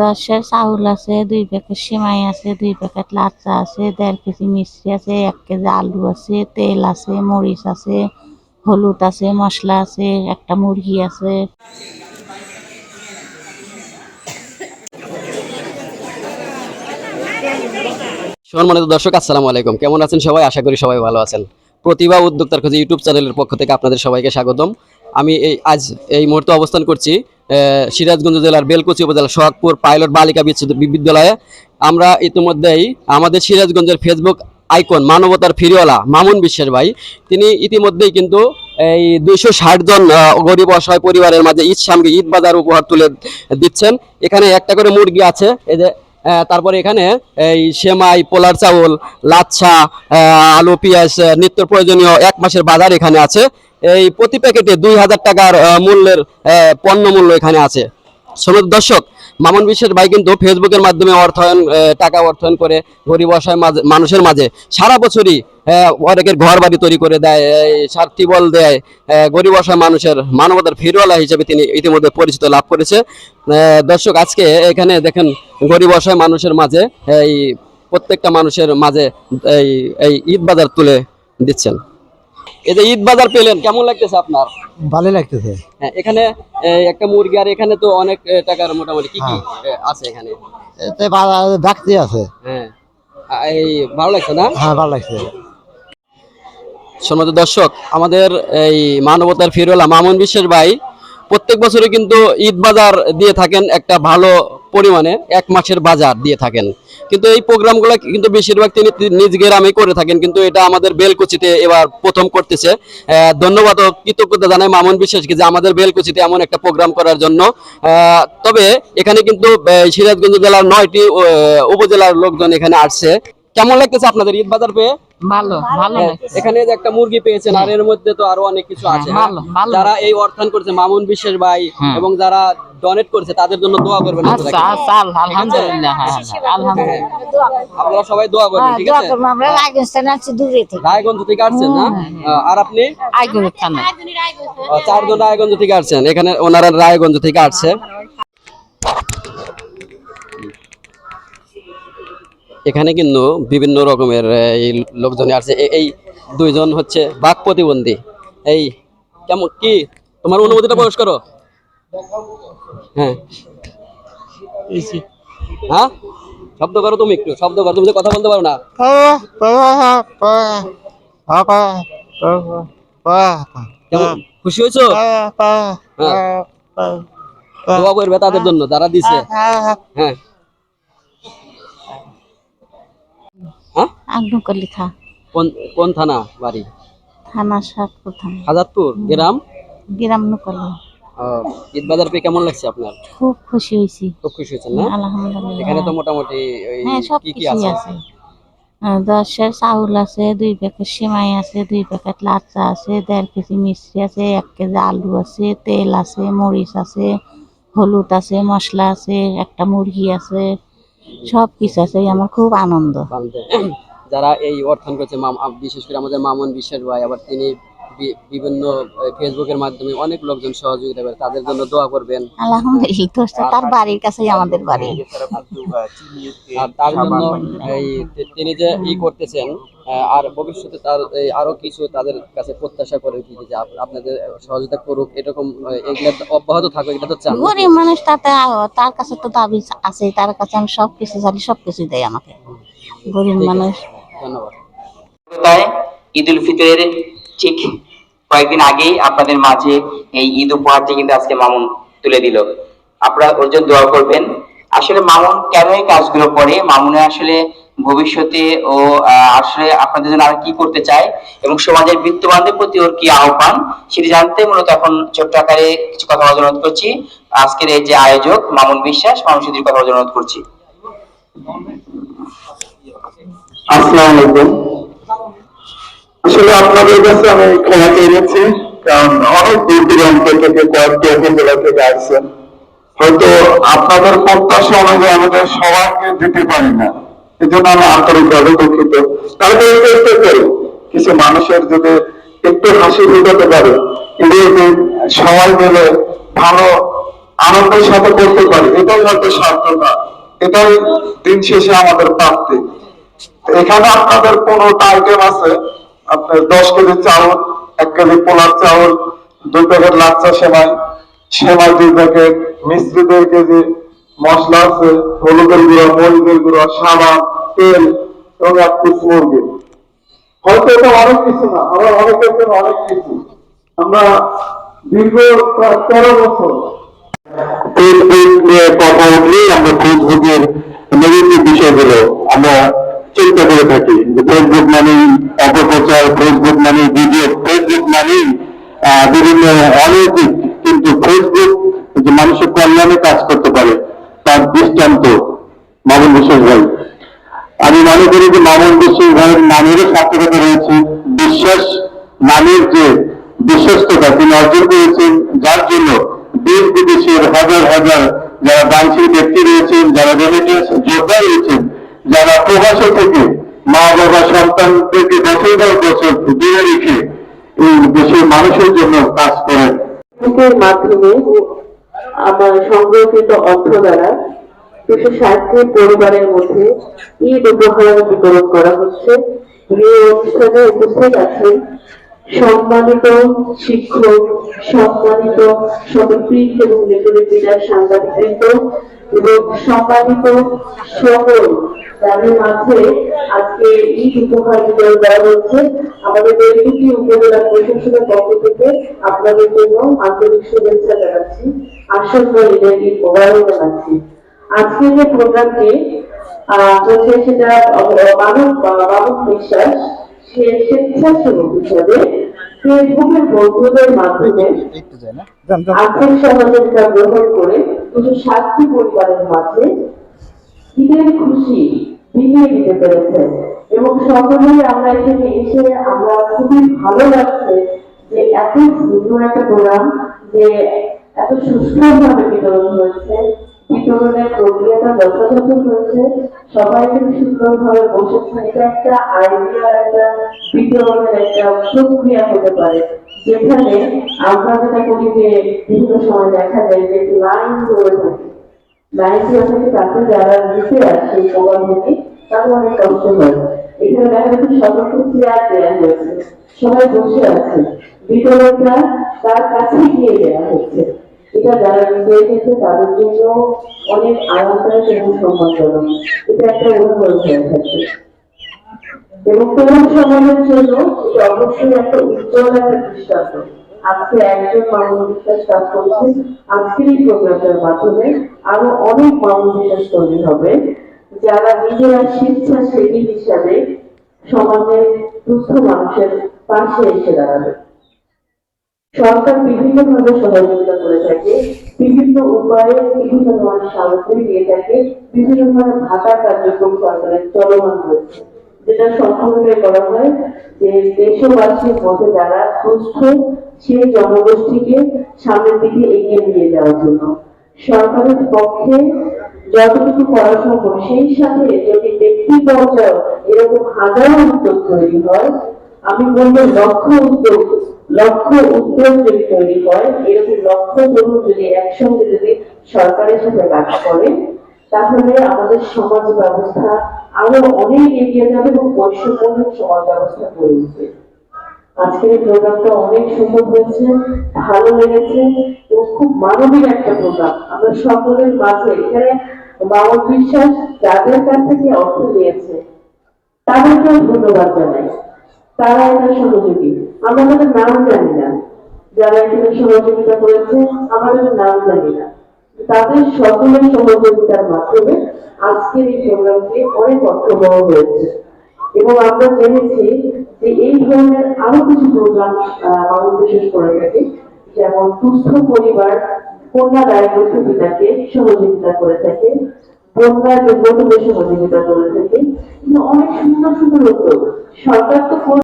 দশের চাউল আছে, দুই প্যাকেট সিমাই আছে, দুই প্যাকেট লাচ্চা আছে, দেড় কেজি মিষ্টি আছে, এক কেজি আলু আছে, তেল আছে, মরিচ আছে, হলুদ আছে, মশলা আছে, একটা মুরগি আছে। সম্মানিত দর্শক, আসসালামু আলাইকুম। কেমন আছেন সবাই? আশা করি সবাই ভালো আছেন। প্রতিভা উদ্যোক্তার খোঁজে ইউটিউব চ্যানেলের পক্ষ থেকে আপনাদের সবাইকে স্বাগতম। আমি এই আজ এই মুহূর্তে অবস্থান করছি সিরাজগঞ্জ জেলার বেলকুচি উপজেলার সোহাগপুর পাইলট বালিকা বিদ্যালয়ে। আমরা ইতিমধ্যেই আমাদের সিরাজগঞ্জের ফেসবুক আইকন মানবতার ফিরিওয়ালা মামুন বিশ্বের ভাই, তিনি ইতিমধ্যেই কিন্তু এই দুইশো ষাট জন গরিব অসহায় পরিবারের মাঝে ঈদ সামগ্রী, ঈদ বাজার উপহার তুলে দিচ্ছেন। এখানে একটা করে মুরগি আছে, এই যে তারপরে এখানে এই সেমাই, পোলার চাউল, লাচ্ছা আলু, পেঁয়াজ নিত্য প্রয়োজনীয় এক মাসের বাজার এখানে আছে। এই প্রতি প্যাকেটে দুই হাজার টাকার মূল্যের পণ্যমূল্য পণ্য মূল্য এখানে আছে। শ্রমিক দর্শক, মামুন বিশ্বের ভাই কিন্তু ফেসবুকের মাধ্যমে অর্থায়ন টাকা অর্থায়ন করে গরিব অসহায় মানুষের মাঝে সারা বছরই অনেকের ঘর বাড়ি তৈরি করে দেয় টিবল দেয় গরিব অসহায় মানুষের মানবতার ফিরওয়ালা হিসেবে তিনি ইতিমধ্যে পরিচিত লাভ করেছে। দর্শক, আজকে এখানে দেখেন গরিব অসহায় মানুষের মাঝে, এই প্রত্যেকটা মানুষের মাঝে এই এই ঈদ বাজার তুলে দিচ্ছেন। এই যে ঈদ বাজার পেলেন কেমন লাগতেছে আপনার? ভালো লাগতেছে। হ্যাঁ এখানে একটা মুরগি আর এখানে তো অনেক টাকার মোটামুটি কি কি আছে এখানে? এতে ব্যক্তি আছে। হ্যাঁ। এই ভালো লাগছে না? হ্যাঁ ভালো লাগছে। সম্মানিত দর্শক আমাদের এই মানবতার ফিরোলা মামুন বিশ্বের ভাই প্রত্যেক বছরে কিন্তু ঈদ বাজার দিয়ে থাকেন একটা ভালো পরিমাণে এক মাসের বাজার দিয়ে থাকেন। কিন্তু এই প্রোগ্রামগুলো কিন্তু বেশিরভাগ তিনি নিজ গ্রামে করে থাকেন, কিন্তু এটা আমাদের বেলকুচিতে এবার প্রথম করতেছে। ধন্যবাদ ও কৃতজ্ঞতা জানাই মামুন বিশ্বাসকে যে আমাদের বেলকুচিতে এমন একটা প্রোগ্রাম করার জন্য। তবে এখানে কিন্তু সিরাজগঞ্জ জেলার নয়টি উপজেলার লোকজন এখানে আসছে। কেমন লাগতেছে আপনাদের ঈদ বাজার পেয়ে? ভালো ভালো হ্যাঁ, এখানে যে একটা মুরগি পেয়েছেন আর এর মধ্যে তো আরও অনেক কিছু আছে। যারা এই অর্থায়ন করছে মামুন বিশ্বাস ভাই এবং যারা ডোনেট করেছে তাদের জন্য দোয়া করবেন আপনারা আচ্ছা আচ্ছা আলহামদুলিল্লাহ হ্যাঁ হ্যাঁ, আলহামদুলিল্লাহ। আপনারা সবাই দোয়া করবেন ঠিক দোয়া আছে? আমরা রাজস্থানে আছি দূরে থেকে। রায়গঞ্জ থেকে আসছেন না? আর আপনি? আইগুলো থানা। চারজন রায়গঞ্জ থেকে আসছেন এখানে ওনারা রায়গঞ্জ থেকে আসছে। এখানে কিন্তু বিভিন্ন রকমের এই লোকজন আছে এই দুইজন হচ্ছে বাক প্রতিবন্ধী। এই কেমন কি? তোমার অনুমতিটা প্রকাশ করো। হ্যাঁ। হ্যাঁ? শব্দ করো তুমি একটু শব্দ করো। তুমি কথা বলতে পারো না। খুশি হয়েছো? দোয়া করবে তাদের জন্য যারা দিছে। হ্যাঁ। হ্যাঁ আগ্নকর লেখা। কোন কোন থানা বাড়ি? থানা সাতপুর থানা। হাজারপুর গ্রাম? গ্রাম নকলি ঈদ বাজার পেয়ে কেমন লাগছে আপনার? খুব খুশি হয়েছি। খুব খুশি হয়েছেন না? আলহামদুলিল্লাহ। এখানে তো মোটামুটি হ্যাঁ কি কি আছে? দশের চাউল আছে দুই প্যাকেট সিমাই আছে দুই প্যাকেট লাচ্চা আছে দেড় কেজি মিষ্টি আছে এক কেজি আলু আছে তেল আছে মরিচ আছে হলুদ আছে মশলা আছে একটা মুরগি আছে সব কিছু আছে আমার খুব আনন্দ। যারা এই অর্থায়ন করছে বিশেষ করে আমাদের মামুন বিশ্বাস ভাই আবার তিনি বিভিন্ন ফেসবুকের মাধ্যমে অনেক লোকজন সহযোগিতা করে তাদের জন্য দোয়া করবেন। আলহামদুলিল্লাহ তার বাড়ির কাছেই আমাদের বাড়ি। আর তার জন্য এই তিনি যে ই করতেছেন আর ভবিষ্যতে তার এই আরও কিছু তাদের কাছে প্রত্যাশা করে কি যে আপনাদের সহযোগিতা করুক এরকম এগুলো অব্যাহত থাকুক এটা তো চান। গরিব মানুষ তাতে তার কাছে তো দাবি আছে তার কাছে আমি সব কিছু জানি সব কিছু দেয় আমাকে। গরিব মানুষ ধন্যবাদ। ঈদ উল ফিতরের ঠিক কয়েকদিন আগেই আপনাদের মাঝে এই ঈদ উপহারটি কিন্তু আজকে মামুন তুলে দিল। আপনারা ওর জন্য দোয়া করবেন। আসলে মামুন কেন এই কাজগুলো করে? মামুনে আসলে ভবিষ্যতে ও আসলে আপনাদের জন্য আর কি করতে চায় এবং সমাজের বিত্তবানদের প্রতি ওর কি আহ্বান সেটি জানতে মূলত এখন ছোট্ট আকারে কিছু কথা বলার অনুরোধ করছি। আজকের এই যে আয়োজক মামুন বিশ্বাস, মামুন কথা বলার অনুরোধ করছি। আসসালামু আলাইকুম। আসলে আপনাদের কাছে আমি ক্ষমা চেয়ে নিচ্ছি, কারণ অনেক দূর দূরান্ত থেকে কয়েকটি উপজেলা থেকে আসছেন হয়তো আপনাদের প্রত্যাশা অনুযায়ী আমাদের সবাইকে দিতে পারি না। আমি আন্তরিকভাবে দুঃখিত। তারপরে চেষ্টা করি কিছু মানুষের যদি একটু হাসি ফুটাতে পারে সবাই মিলে ভালো আনন্দের সাথে করতে পারি, এটাই হয়তো সার্থকতা। এটাই দিন শেষে আমাদের প্রাপ্তি। এখানে আপনাদের পনেরোটা আইটেম আছে? আপনার দশ কেজি চাউল, এক কেজি পোলার চাউল, দুই প্যাকেট লাচ্চা সেমাই সেমাই দুই প্যাকেট, মিষ্টি দুই কেজি, মশলা আছে, হলুদের গুঁড়ো, মরিচের গুঁড়ো সাবান তেল এবং এক পিস মুরগি। হয়তো এটা অনেক কিছু না আমরা অনেকের জন্য অনেক কিছু। আমরা দীর্ঘ প্রায় তেরো বছর ফেসবুক নিয়ে কথা উঠলেই আমরা ফেসবুকের নেগেটিভ বিষয়গুলো আমরা চিন্তা করে থাকি। ফেসবুক মানেই অপপ্রচার ফেসবুক মানেই ভিডিও ফেসবুক মানেই বিভিন্ন অনৈতিক, কিন্তু ফেসবুক যে মানুষের কল্যাণে কাজ করতে পারে, তার দৃষ্টান্ত মামুন বিশ্বাস ভাই। আমি মনে করি যে মামুন বিশ্বাস ভাইয়ের নামেরও সার্থকতা রয়েছে। বিশ্বাস, নামের যে বিশ্বস্ততা তিনি অর্জন করেছেন, যার জন্য দেশ বিদেশের হাজার হাজার যারা বাঞ্ছিত ব্যক্তি রয়েছেন যারা প্রবাসে থেকে মা বাবা সন্তানদেরকে বছর পর বছর দূরে রেখে এই দেশের মানুষের জন্য কাজ করেন মাধ্যমে আমার সংরক্ষিত অর্থ দ্বারা দুশো ষাটটি পরিবারের মধ্যে ঈদ উপহার বিতরণ করা হচ্ছে। উপস্থিত আছেন সম্মানিত শিক্ষক, সম্মানিত প্রিন্ট এবং লেখনীরা সাংবাদিকবৃন্দ এবং সম্মানিত সকল মাঝে আজকে উপহার বিতরণ হচ্ছে। আমাদের উপজেলা প্রশাসনের পক্ষ থেকে আপনাদের জন্য আন্তরিক শুভেচ্ছা জানাচ্ছি। আসন্ন ঈদের ঈদ মোবারক জানাচ্ছি। আজকে যে প্রোগ্রামটি হচ্ছে সেটা মানব মানব বিশ্বাস সে স্বেচ্ছাসেবক হিসাবে ফেসবুকের বন্ধুদের মাধ্যমে আর্থিক সহযোগিতা গ্রহণ করে দুশো ষাটটি পরিবারের মাঝে ঈদের খুশি বিলিয়ে দিতে পেরেছে এবং সকলেই আমরা এখানে এসে আমরা খুবই ভালো লাগছে যে এত সুন্দর একটা প্রোগ্রাম যে এত সুষ্ঠুভাবে বিতরণ হয়েছে। বিতরণের প্রক্রিয়াটা যথাযথ হয়েছে। সবাই সুন্দরভাবে বসেছে এটা একটা আইডিয়া একটা বিতরণের একটা প্রক্রিয়া হতে পারে। যেখানে আমরা যেটা করি যে বিভিন্ন সময় দেখা যায় যে লাইন ধরে থাকে। লাইফে থেকে তাতে যারা নিতে আসছে প্রোগ্রাম থেকে তাদের অনেক কষ্ট হয়। এখানে দেখা যাচ্ছে সদস্য চেয়ার দেওয়া হয়েছে। সবাই বসে আছে। বিতরণটা তার কাছে গিয়ে দেওয়া হচ্ছে এটা যারা নিতে এসেছে, তাদের জন্য অনেক আরামদায়ক এবং সম্মানজনক এটা একটা উদাহরণ হয়ে থাকে। এবং তরুণ সমাজের জন্য এটা অবশ্যই একটা উজ্জ্বল একটা দৃষ্টান্ত। আজকে একজন মামুন বিশ্বাস কাজ করছে, আজকের এই প্রোগ্রামের মাধ্যমে আরও অনেক মামুন বিশ্বাস তৈরি হবে, যারা নিজেরা স্বেচ্ছাসেবী হিসাবে সমাজের দুস্থ মানুষের পাশে এসে দাঁড়াবে। সরকার বিভিন্ন ভাবে সহযোগিতা করে থাকে, বিভিন্ন উপায়ে বিভিন্ন ধরনের সামগ্রী দিয়ে থাকে, বিভিন্ন ধরনের ভাতা কার্যক্রম সরকারের চলমান রয়েছে। যেটা করা হয় যে দেশবাসীর মধ্যে যারা সুস্থ সেই জনগোষ্ঠীকে সামনের দিকে এগিয়ে নিয়ে যাওয়ার জন্য। সরকারের পক্ষে যতটুকু করা সম্ভব, সেই সাথে যদি ব্যক্তি পর্যায়ে এরকম হাজারো উদ্যোগ তৈরি হয় আমি বলব লক্ষ উদ্যোগ লক্ষ উদ্যোগ যদি তৈরি হয় এরকম লক্ষ তরুণ যদি একসঙ্গে যদি সরকারের সাথে কাজ করে তাহলে আমাদের সমাজ ব্যবস্থা আরও অনেক এগিয়ে যাবে এবং বৈষম্যহীন সমাজ ব্যবস্থা গড়ে উঠবে। আজকের এই প্রোগ্রামটা অনেক সুন্দর হয়েছে, ভালো লেগেছে, এবং খুব মানবিক একটা প্রোগ্রাম। আমরা সকলের মাঝে এখানে মানব বিশ্বাস যাদের কাছ থেকে অর্থ নিয়েছে, তাদেরকেও ধন্যবাদ জানাই। তারা এটা সহযোগী। আমরা তাদের নাম জানি না। যারা এখানে সহযোগিতা করেছে আমাদের নাম জানি না। তাদের সকলের সহযোগিতার মাধ্যমে আজকের এই প্রোগ্রামটি অনেক অর্থবহ হয়েছে। এবং আমরা জেনেছি যে এই ধরনের আরও কিছু প্রোগ্রাম মানুষ বিশেষ করে থাকে, যেমন সুস্থ পরিবার কন্যা দায়গ্রস্ত পিতাকে সহযোগিতা করে থাকে, বন্যার দুর্গতদের সহযোগিতা করে থাকে। অনেক সুন্দর সুন্দর উদ্যোগ সরকার তো